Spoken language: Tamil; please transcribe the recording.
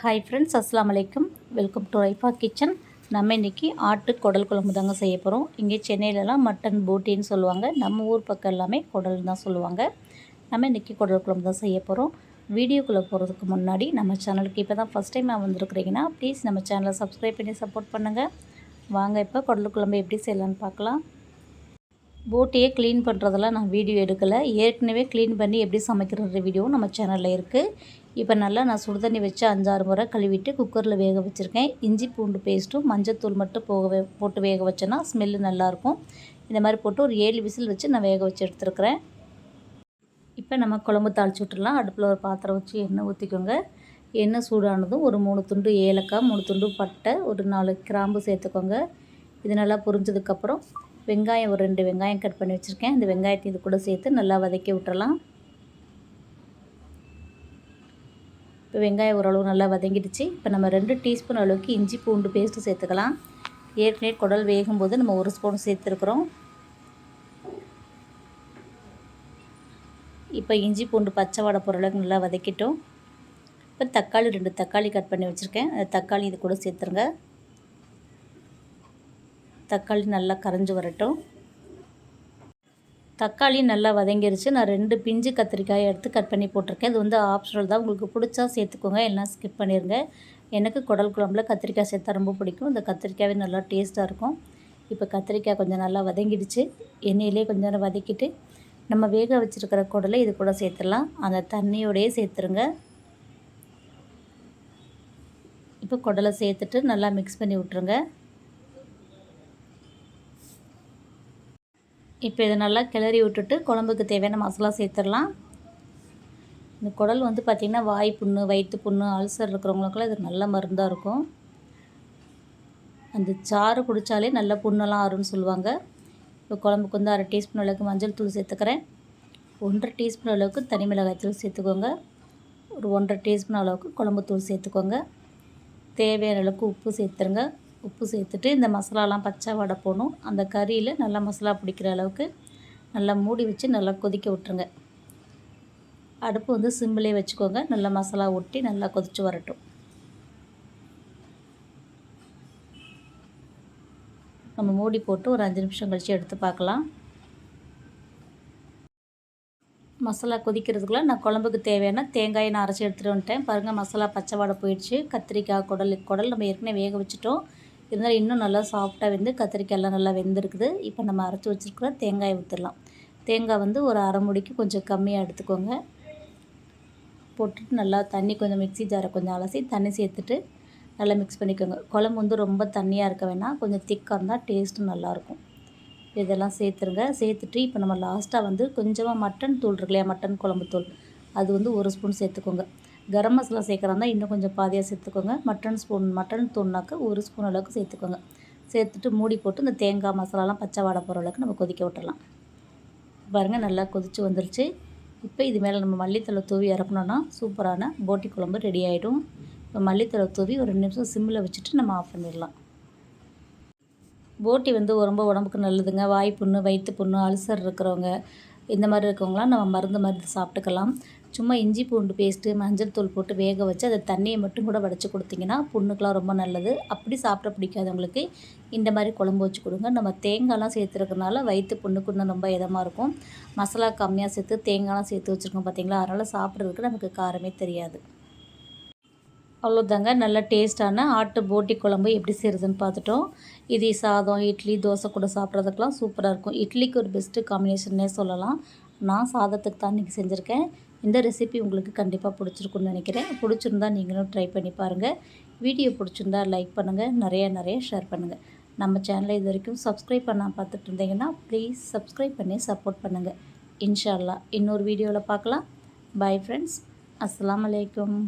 ஹாய் ஃப்ரெண்ட்ஸ் அஸ்லாம் வலைக்கம் வெல்கம் டு ரைஃபா கிச்சன் நம்ம இன்றைக்கி ஆட்டு குடல் குழம்பு தாங்க செய்ய போகிறோம் இங்கே சென்னையிலலாம் மட்டன் போட்டின்னு சொல்லுவாங்க. நம்ம ஊர் பக்கம் எல்லாமே குடல் தான் சொல்லுவாங்க. நம்ம இன்றைக்கி குடல் குழம்பு தான் செய்ய போகிறோம் வீடியோக்குள்ளே போகிறதுக்கு முன்னாடி நம்ம சேனலுக்கு இப்போ தான் ஃபஸ்ட் டைம் வந்திருக்கிறீங்கன்னா ப்ளீஸ் நம்ம சேனலை சப்ஸ்கிரைப் பண்ணி சப்போர்ட் பண்ணுங்கள் வாங்க இப்போ குடல் குழம்பு எப்படி செய்யலான்னு பார்க்கலாம். போட்டியை க்ளீன் பண்ணுறதெல்லாம் நான் வீடியோ எடுக்கலை. ஏற்கனவே க்ளீன் பண்ணி எப்படி சமைக்கிறது வீடியோவும் நம்ம சேனலில் இருக்குது இப்போ நல்லா நான் சுடுதண்ணி வச்சு அஞ்சாறு முறை கழுவிட்டு குக்கரில் வேக வச்சுருக்கேன். இஞ்சி பூண்டு பேஸ்ட்டும் மஞ்சத்தூள் மட்டும் போக போட்டு வேக வச்சேன்னா ஸ்மெல்லு நல்லாயிருக்கும் இந்த மாதிரி போட்டு ஒரு ஏழு விசில் வச்சு நான் வேக வச்சு எடுத்துருக்குறேன். இப்போ நம்ம குழம்பு தாளிச்சு விட்டுடலாம். அடுப்பில் ஒரு பாத்திரம் வச்சு எண்ணெய் ஊற்றிக்கோங்க எண்ணெய் சூடானதும் ஒரு மூணு துண்டு ஏலக்காய் மூணு துண்டு பட்டை ஒரு நாலு கிராம்பு சேர்த்துக்கோங்க. இது நல்லா புரிஞ்சதுக்கப்புறம் வெங்காயம் ஒரு ரெண்டு வெங்காயம் கட் பண்ணி வச்சுருக்கேன். இந்த வெங்காயத்தை இது கூட சேர்த்து நல்லா வதக்கி விட்டுறலாம். இப்போ வெங்காயம் ஓரளவு நல்லா வதங்கிடுச்சு. இப்போ நம்ம ரெண்டு டீஸ்பூன் அளவுக்கு இஞ்சி பூண்டு பேஸ்ட்டு சேர்த்துக்கலாம். ஏற்கனவே குடல் வேகும்போது நம்ம ஒரு ஸ்பூன் சேர்த்துருக்குறோம். இப்போ இஞ்சி பூண்டு பச்சை வடை பொருளுக்கு நல்லா வதக்கிட்டோம். இப்போ தக்காளி ரெண்டு தக்காளி கட் பண்ணி வச்சுருக்கேன். தக்காளி இது கூட சேர்த்துருங்க. தக்காளி நல்லா கரைஞ்சி வரட்டும். தக்காளி நல்லா வதங்கிருச்சு. நான் ரெண்டு பிஞ்சு கத்திரிக்காய் எடுத்து கட் பண்ணி போட்டிருக்கேன். இது வந்து ஆப்ஷனல் தான். உங்களுக்கு பிடிச்சா சேர்த்துக்கோங்க. எல்லாம் ஸ்கிப் பண்ணிடுங்க எனக்கு குடல் குழம்புல கத்திரிக்காய் சேர்த்தா ரொம்ப பிடிக்கும். இந்த கத்திரிக்காயே நல்லா டேஸ்ட்டாக இருக்கும். இப்போ கத்திரிக்காய் கொஞ்சம் நல்லா வதங்கிடுச்சு. எண்ணெயிலே கொஞ்சம் நேரம் வதக்கிட்டு நம்ம வேக வச்சுருக்கிற குடலை இது கூட சேர்த்துடலாம். அந்த தண்ணியோடையே சேர்த்துருங்க. இப்போ குடலை சேர்த்துட்டு நல்லா மிக்ஸ் பண்ணி விட்ருங்க இப்போ இதை நல்லா கிளறி விட்டுட்டு குழம்புக்கு தேவையான மசாலா சேர்த்துடலாம். இந்த குடல் வந்து பார்த்திங்கன்னா வாய் புண்ணு வயிற்று புண்ணு அல்சர் இருக்கிறவங்களுக்குலாம் இது நல்ல மருந்தாக இருக்கும். அந்த சாறு குடித்தாலே நல்ல புண்ணெல்லாம் ஆறுன்னு சொல்லுவாங்க. இப்போ குழம்புக்கு வந்து அரை டீஸ்பூன் அளவுக்கு மஞ்சள் தூள் சேர்த்துக்கிறேன். ஒன்றரை டீஸ்பூன் அளவுக்கு தனி மிளகாய் தூள் சேர்த்துக்கோங்க. ஒரு ஒன்றரை டீஸ்பூன் அளவுக்கு குழம்பு தூள் சேர்த்துக்கோங்க. தேவையான அளவுக்கு உப்பு சேர்த்துருங்க. உப்பு சேர்த்துட்டு இந்த மசாலாலாம் பச்சை வடை போகணும் அந்த கறியில் நல்லா மசாலா பிடிக்கிற அளவுக்கு நல்லா மூடி வச்சு நல்லா கொதிக்க விட்டுருங்க. அடுப்பு வந்து சிம்பிளே வச்சுக்கோங்க. நல்லா மசாலா ஒட்டி நல்லா கொதித்து வரட்டும். நம்ம மூடி போட்டு ஒரு அஞ்சு நிமிஷம் கழித்து எடுத்து பார்க்கலாம். மசாலா கொதிக்கிறதுக்குள்ள நான் குழம்புக்கு தேவையான தேங்காயை நான் அரைச்சி எடுத்துகிட்டு வந்துட்டேன். பாருங்கள் மசாலா பச்சை வாடை போயிடுச்சு. கத்திரிக்காய் குடல் குடல் நம்ம ஏற்கனவே வேக வச்சுட்டோம். இருந்தாலும் இன்னும் நல்லா சாஃப்டாக வெந்து கத்திரிக்காயெல்லாம் நல்லா வெந்திருக்குது. இப்போ நம்ம அரைச்சி வச்சுருக்கிற தேங்காய் ஊற்றிடலாம் தேங்காய் வந்து ஒரு அரை முடிக்கு கொஞ்சம் கம்மியாக எடுத்துக்கோங்க. போட்டுட்டு நல்லா தண்ணி கொஞ்சம் மிக்சி ஜாரை கொஞ்சம் அலசி தண்ணி சேர்த்துட்டு நல்லா மிக்ஸ் பண்ணிக்கோங்க. குழம்பு வந்து ரொம்ப தண்ணியாக இருக்க வேணாம். கொஞ்சம் திக்காக இருந்தால் டேஸ்ட்டும் நல்லாயிருக்கும் இதெல்லாம் சேர்த்துருங்க. சேர்த்துட்டு இப்போ நம்ம லாஸ்ட்டாக வந்து கொஞ்சமாக மட்டன் தூள் இருக்கு இல்லையா? மட்டன் குழம்பு தூள். அது வந்து ஒரு ஸ்பூன் சேர்த்துக்கோங்க. கரம் மசாலா சேர்க்குறாந்தா இன்னும் கொஞ்சம் பாதியாக சேர்த்துக்கோங்க. மட்டன் ஸ்பூன் மட்டன் தூள்னாக்க ஒரு ஸ்பூன் அளவுக்கு சேர்த்துக்கோங்க. சேர்த்துட்டு மூடி போட்டு இந்த தேங்காய் மசாலாலாம் பச்சை வாடை போகிற அளவுக்கு நம்ம கொதிக்க விட்டுடலாம் பாருங்கள் நல்லா கொதித்து வந்துருச்சு. இப்போ இது மேலே நம்ம மல்லித்தலை தூவி இறக்கணுன்னா சூப்பரான போட்டி குழம்பு ரெடி ஆகிடும் இப்போ மல்லித்தலை தூவி ஒரு ரெண்டு நிமிஷம் சிம்மில் வச்சுட்டு நம்ம ஆஃப் பண்ணிடலாம். போட்டி வந்து ரொம்ப உடம்புக்கு நல்லதுங்க. வாய் புண்ணு வயிற்று புண்ணு அல்சர் இருக்கிறவங்க இந்த மாதிரி இருக்கவங்களாம் நம்ம மருந்து மருந்து சாப்பிட்டுக்கலாம். சும்மா இஞ்சி பூண்டு பேஸ்ட்டு மஞ்சள் தூள் போட்டு வேக வச்சு அதை தண்ணியை மட்டும் கூட வடைச்சி கொடுத்திங்கன்னா புண்ணுக்கெலாம் ரொம்ப நல்லது. அப்படி சாப்பிட பிடிக்காதவங்களுக்கு இந்த மாதிரி குழம்பு வச்சு கொடுங்க. நம்ம தேங்காய்லாம் சேர்த்துருக்கனால வயிற்று புண்ணுக்கு இன்னும் ரொம்ப இதமாக இருக்கும். மசாலா கம்மியாக சேர்த்து தேங்காய்லாம் சேர்த்து வச்சுருக்கோம் பார்த்திங்களா அதனால் சாப்பிட்றதுக்கு நமக்கு காரமே தெரியாது. அவ்வளோதாங்க. நல்ல டேஸ்ட்டான ஆட்டு போட்டி குழம்பு எப்படி செய்கிறதுன்னு பார்த்துட்டோம். இது சாதம் இட்லி தோசை கூட சாப்பிட்றதுக்கெலாம் சூப்பராக இருக்கும். இட்லிக்கு ஒரு பெஸ்ட்டு காம்பினேஷன்னே சொல்லலாம். நான் சாதத்துக்கு தான் இன்றைக்கி செஞ்சுருக்கேன். இந்த ரெசிபி உங்களுக்கு கண்டிப்பாக பிடிச்சிருக்குன்னு நினைக்கிறேன். பிடிச்சிருந்தா நீங்களும் ட்ரை பண்ணி பாருங்கள் வீடியோ பிடிச்சிருந்தா லைக் பண்ணுங்கள் நிறைய நிறைய ஷேர் பண்ணுங்கள் நம்ம சேனலை இது வரைக்கும் சப்ஸ்கிரைப் பண்ணால் பார்த்துட்டு இருந்தீங்கன்னா ப்ளீஸ் சப்ஸ்கிரைப் பண்ணி சப்போர்ட் பண்ணுங்கள் இன்ஷால்லா இன்னொரு வீடியோவில் பார்க்கலாம். பாய் ஃப்ரெண்ட்ஸ் அஸ்லாம் வலைக்கம்